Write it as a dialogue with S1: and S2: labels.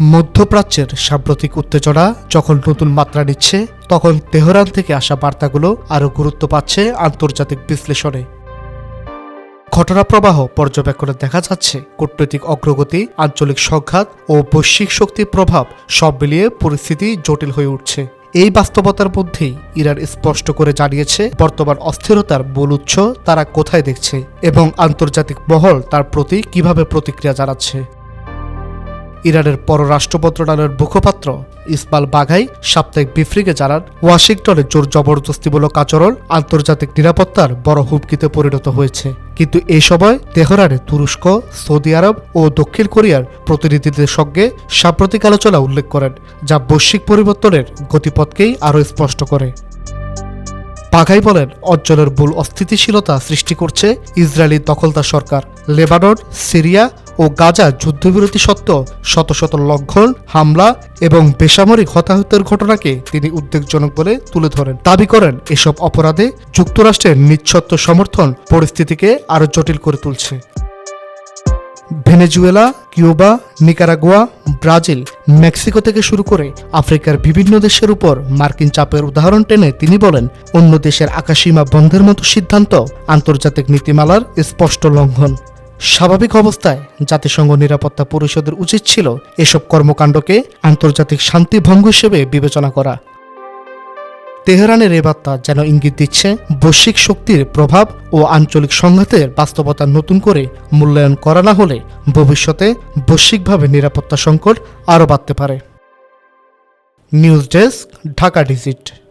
S1: মধ্যপ্রাচ্যের সাম্প্রতিক উত্তেজনা যখন নতুন মাত্রা নিচ্ছে, তখন তেহরান থেকে আসা বার্তাগুলো আরও গুরুত্ব পাচ্ছে আন্তর্জাতিক বিশ্লেষণে। ঘটনা প্রবাহ পর্যবেক্ষণে দেখা যাচ্ছে, কূটনৈতিক অগ্রগতি, আঞ্চলিক সংঘাত ও বৈশ্বিক শক্তির প্রভাব সব মিলিয়ে পরিস্থিতি জটিল হয়ে উঠছে। এই বাস্তবতার মধ্যেই ইরান স্পষ্ট করে জানিয়েছে, বর্তমান অস্থিরতার মূল উৎস তারা কোথায় দেখছে এবং আন্তর্জাতিক মহল তার প্রতি কীভাবে প্রতিক্রিয়া জানাচ্ছে। ইরানের পররাষ্ট্র মন্ত্রণালয়ের মুখপাত্র ইসমাল বাঘাই সাপ্তাহিক বিফ্রিকে জানান, ওয়াশিংটনে জোর জবরদস্তিমূলক আচরণ আন্তর্জাতিক নিরাপত্তার বড় হুমকিতে পরিণত হয়েছে। কিন্তু এই সময় তেহরানে তুরস্ক, সৌদি আরব ও দক্ষিণ কোরিয়ার প্রতিনিধিদের সঙ্গে সাম্প্রতিক আলোচনা উল্লেখ করেন, যা বৈশ্বিক পরিবর্তনের গতিপথকেই আরও স্পষ্ট করে। বাঘাই বলেন, অঞ্চলের মূল অস্থিতিশীলতা সৃষ্টি করছে ইসরায়েলি দখলদার সরকার। লেবানন, সিরিয়া ও গাজা যুদ্ধবিরতি সত্ত্বেও শত শত লঙ্ঘন, হামলা এবং বেসামরিক হতাহতের ঘটনাকে তিনি উদ্বেগজনক বলে তুলে ধরেন। দাবি করেন, এসব অপরাধে যুক্তরাষ্ট্রের নিঃসত্ব সমর্থন পরিস্থিতিকে আরও জটিল করে তুলছে। Venezuela, Cuba, Nicaragua, Brazil, Mexico থেকে শুরু করে আফ্রিকার বিভিন্ন দেশের উপর মার্কিন চাপের উদাহরণ টেনে তিনি বলেন, অন্য দেশের আকাশসীমা বন্ধের মতো সিদ্ধান্ত আন্তর্জাতিক নীতিমালার স্পষ্ট লঙ্ঘন। স্বাভাবিক অবস্থায় জাতিসংঘ নিরাপত্তা পরিষদের উচিত ছিল এসব কর্মকাণ্ডকে আন্তর্জাতিক শান্তি ভঙ্গ হিসেবে বিবেচনা করা। তেহরানের এ বার্তা যেন ইঙ্গিত দিচ্ছে বৈশ্বিক শক্তির প্রভাব ও আঞ্চলিক সংঘাতের বাস্তবতা নতুন করে মূল্যায়ন করা না হলে ভবিষ্যতে বৈশ্বিকভাবে নিরাপত্তা সংকট আরও বাড়তে পারে। News desk, Dhaka digit.